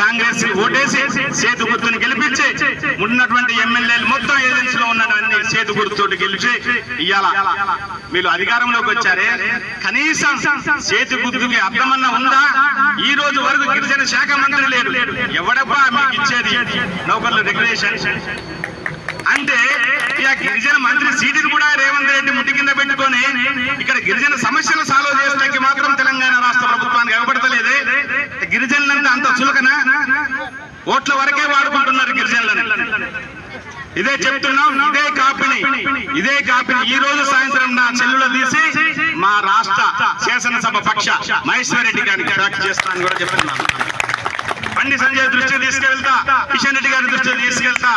కాంగ్రెస్ ఓటేసి సేతు గుర్తుని గెలిపించి ఉన్నటువంటి ఎమ్మెల్యేలు మొత్తం ఏజెన్సీ లో ఉన్నటువంటి సేతు గుర్తుతోటి గెలిచి ఇవాళ మీరు అధికారంలోకి వచ్చారే. కనీసం సేతు గుర్తుకి అర్థమన్నా ఉందా? ఈ రోజు వరకు గిరిజన శాఖ మంత్రి లేదు ఎవడబ్బా మీకు ఇచ్చేది? నౌకర్లు రెగ్యులేషన్. అంటే ఇక గిరిజన మంత్రి సీటును కూడా రేవంత్ రెడ్డి ముట్టి కింద పెట్టుకొని ఇక్కడ గిరిజన సమస్యలు సాల్వ్ చేసడానికి మాత్రం తెలంగాణ రాష్ట్ర ప్రభుత్వానికి ఇవ్వబడతలేదే గిరిజనులంతా అంత చులకన? ఓట్ల వరకే వాడుకుంటున్నారు గిరిజనులను. ఇదే చెప్తున్నాం ఇదే కాపీని ఇదే కాపీని. ఈ రోజు సాయంత్రం నా చెల్లులో తీసి మా రాష్ట్ర శాసనసభ పక్ష మహేశ్వర్ రెడ్డి గారికి ట్రాక్ చేస్తానని కూడా చెప్తున్నాను బండి సంజయ్ దృష్టికి తీసుకెళ్తా కిషన్ రెడ్డి గారి దృష్టికి తీసుకెళ్తా.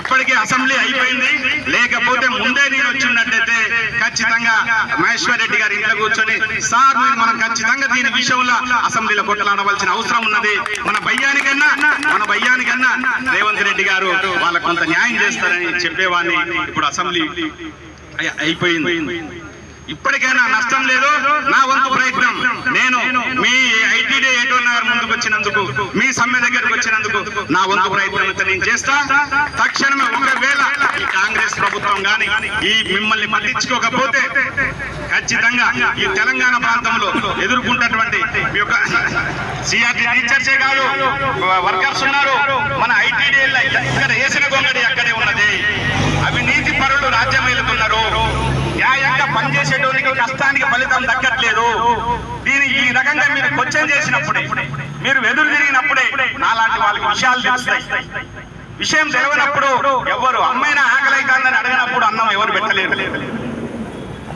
ఇప్పటికే అసెంబ్లీ అయిపోయింది. లేకపోతే ముందే నేను వచ్చినట్టయితే ఖచ్చితంగా మహేశ్వర్ రెడ్డి గారి ఇంట్లో కూర్చొని సార్ మనం ఖచ్చితంగా దీని విషయంలో అసెంబ్లీలో కొట్లాడవలసిన అవసరం ఉన్నది. మన భయ్యానికన్నా మన భయ్యానికన్నా రేవంత్ రెడ్డి గారు వాళ్ళకు కొంత న్యాయం చేస్తారని చెప్పేవాడిని ఇప్పుడు అసెంబ్లీ అయిపోయింది. ఇప్పటికైనా నష్టం లేదు. నా వంతు ప్రయత్నం. నేను మీ ఐటీడీ ఏటో నగర్ ముందుకు వచ్చినందుకు మీ సమ్మె దగ్గరకు వచ్చినందుకు నా వంతు ప్రయత్నం అయితే నేను చేస్తా. తక్షణమే ఒకవేళ కాంగ్రెస్ ప్రభుత్వం గాని ఈ మిమ్మల్ని పట్టించుకోకపోతే ఖచ్చితంగా ఈ తెలంగాణ ప్రాంతంలో ఎదుర్కొంటున్నటువంటి మీ యొక్క సిఆర్టీ టీచర్సే కాదు వర్కర్స్ ఉన్నారు. మన ఐటీడీ ఇక్కడ వేసిన గొంగడి అక్కడే ఉన్నది. అవినీతి పరులు రాజ్యం వెళ్తున్నారు. న్యాయంగా పనిచేసేటోనికి కష్టానికి ఫలితం దక్కట్లేదు. దీని ఈ రకంగా మీరు క్వశ్చన్ చేసినప్పుడే మీరు ఎదురు తిరిగినప్పుడే నాలాంటి వాళ్ళకి విషయాలు తెలుస్తాయి. విషయం తెలియనప్పుడు ఎవరు అమ్మైనా ఆకలి అవుతుందని అడిగినప్పుడు అన్నం ఎవరు పెట్టలేరు.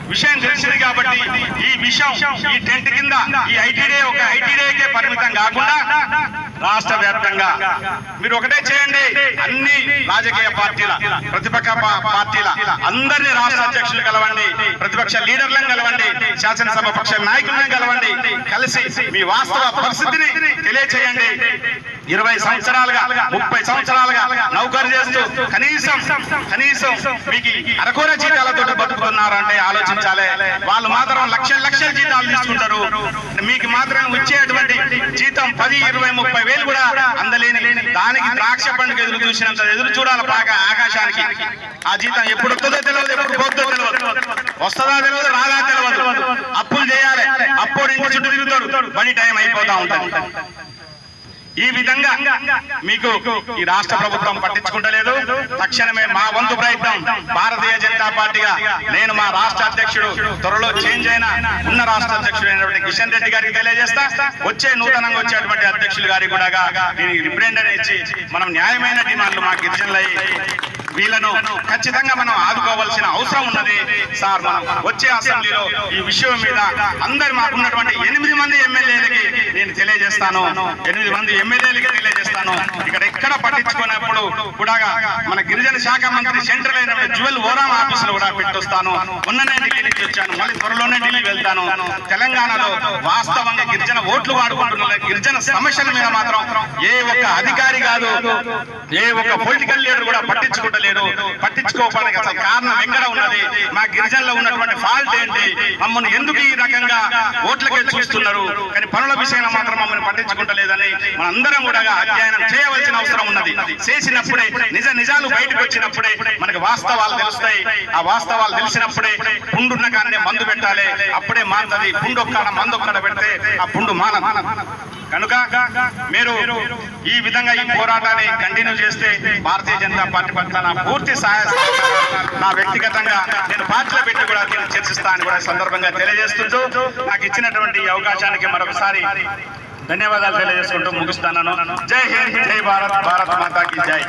విషయం తెలిసింది కాబట్టి ఈ విషయం ఈ టెంట్ కింద ఈ ఐటీడీ ఒక ఐటీడీకే పరిమితం కాకుండా రాష్ట్ర వ్యాప్తంగా. మీరు ఒకటే చేయండి అన్ని రాజకీయ పార్టీల ప్రతిపక్ష పార్టీల అందరినీ రాష్ట్ర అధ్యక్షులు కలవండి ప్రతిపక్ష లీడర్లను కలవండి శాసనసభ పక్ష నాయకులను కలవండి కలిసి మీ వాస్తవ పరిస్థితిని తెలియచేయండి. ఇరవై సంవత్సరాలుగా ముప్పై సంవత్సరాలు కనీసం కనీసం మీకు అరకూర జీతాలతో బతుకుతున్నారు అంటే ఆలోచించాలి. వాళ్ళు మాత్రం లక్షల లక్షల జీతాలు తీసుకుంటారు. మీకు మాత్రం వచ్చేటువంటి జీతం పది ఇరవై ముప్పై వేలు కూడా అందలేని దానికి ద్రాక్ష పండుగ ఎదురు చూసినంత ఎదురు చూడాలి బాగా ఆకాశానికి. ఆ జీతం ఎప్పుడు వస్తుందో తెలియదు ఎప్పుడు పోతుందో తెలియదు వస్తుందా తెలియదు రాదా తెలియదు అప్పులు చేయాలి. అప్పుడు ఇంటి చుట్టూ తిరుగుతాడు. పని టైం అయిపోతా ఉంటుంది. ఈ విధంగా మీకు ఈ రాష్ట్ర ప్రభుత్వం పట్టించుకుంటలేదు. తక్షణమే మా వంతు ప్రయత్నం భారతీయ జనతా పార్టీగా నేను మా రాష్ట్ర అధ్యక్షుడు త్వరలో చేంజ్ అయిన ఉన్న రాష్ట్ర అధ్యక్షుడు అయినటువంటి కిషన్ రెడ్డి గారికి తెలియజేస్తా. వచ్చే నూతనంగా వచ్చేటువంటి అధ్యక్షులు గారికి కూడా దీనికి రిప్రజెంట్ ఇచ్చి మనం న్యాయమైన డిమాండ్లు మా గిరిజనులయ్యి వీళ్ళను ఖచ్చితంగా మనం ఆదుకోవాల్సిన అవసరం ఉన్నది. సార్ మనం వచ్చే అసెంబ్లీలో ఈ విషయం మీద అందరు మాకున్నటువంటి ఎనిమిది మంది ఎమ్మెల్యేలకి నేను తెలియజేస్తాను. ఎనిమిది మంది ఎమ్మెల్యేలకి తెలియజేస్తాను ఇక్కడ ఎక్కడ పట్టించుకున్నప్పుడు కూడా మన గిరిజన శాఖ మంత్రి సెంట్రల్ అయిన జ్యువెల్ ఓరామ్ ఆఫీసులో కూడా పెట్టొస్తాను. మొన్ననే ఢిల్లీ నుంచి వచ్చాను. మళ్ళీ త్వరలోనే ఢిల్లీ వెళ్తాను. తెలంగాణలో వాస్తవంగా గిరిజన ఓట్లు వాడుకుంటున్న గిరిజన సమస్యల మీద మాత్రం ఏ ఒక్క అధికారి కాదు ఏ ఒక్క పొలిటికల్ లీడర్ కూడా పట్టించుకుంటలేడు పట్టించుకోవడానికి అసలు కారణం ఎక్కడ ఉన్నది? మా గిరిజనలో ఉన్నటువంటి ఫాల్ట్ ఏంటి? మమ్మల్ని ఎందుకు ఈ రకంగా ఓట్లకే చూస్తున్నారు? కానీ పనుల విషయంలో మాత్రం మమ్మల్ని పట్టించుకుంటలేదని మనందరం కూడా అధ్యయనం చేయవలసిన అవసరం ఉన్నది. చేసినప్పుడే నిజ నిజాలు బయటకు వచ్చినప్పుడే మనకి వాస్తవాలు తెలుస్తాయి. ఆ వాస్తవాలు తెలిసినప్పుడే పుండున్న కానీ మందు పెట్టాలి. అప్పుడే మానది పుండు ఒక్కడ మందు ఒక్కడ పెడితే ఆ పుండు మాన. కనుక మీరు ఈ విధంగా ఈ పోరాటాన్ని కంటిన్యూ చేస్తే భారతీయ జనతా పార్టీ పట్ల నా పూర్తి సహాయ నా వ్యక్తిగతంగా నేను పార్టీలో పెట్టి కూడా నేను చర్చిస్తా అని కూడా సందర్భంగా తెలియజేస్తుంటూ నాకు ఇచ్చినటువంటి అవకాశానికి మరొకసారి ధన్యవాదాలు తెలియజేసుకుంటూ ముగిస్తాను జై హింద్ జై భారత్ భారత్ మాతాకి జై.